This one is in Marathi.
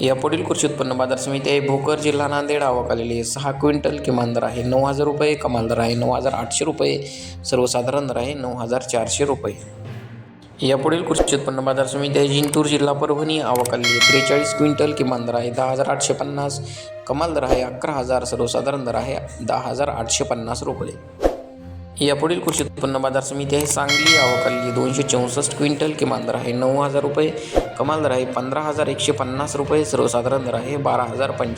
यापुढील कृषी उत्पन्न बाजार समिती आहे. भोकर जिल्हा नांदेड आवक आलेली आहे. सहा क्विंटल किमान दर आहे. नऊ हजार रुपये कमाल दर आहे. नऊ हजार आठशे रुपये सर्वसाधारण दर आहे. नऊ हजार चारशे रुपये. यापुढील कृषी उत्पन्न बाजार समिती आहे. जिंतूर जिल्हा परभणी आवक आलेली आहे. त्रेचाळीस क्विंटल किमान दर आहे. दहा हजार आठशे पन्नास कमाल दर आहे. अकरा हजार सर्वसाधारण दर आहे. दहा हजार आठशे पन्नास रुपये. यापुढील कृषी उत्पन्न बाजार समिती आहे. सांगली आवकाली दोनशे चौसष्ट क्विंटल किमान दर आहे. नऊ हजार रुपये कमाल दर आहे. पंधरा हजार एकशे पन्नास रुपये सर्वसाधारण दर आहे. बारा हजार पंच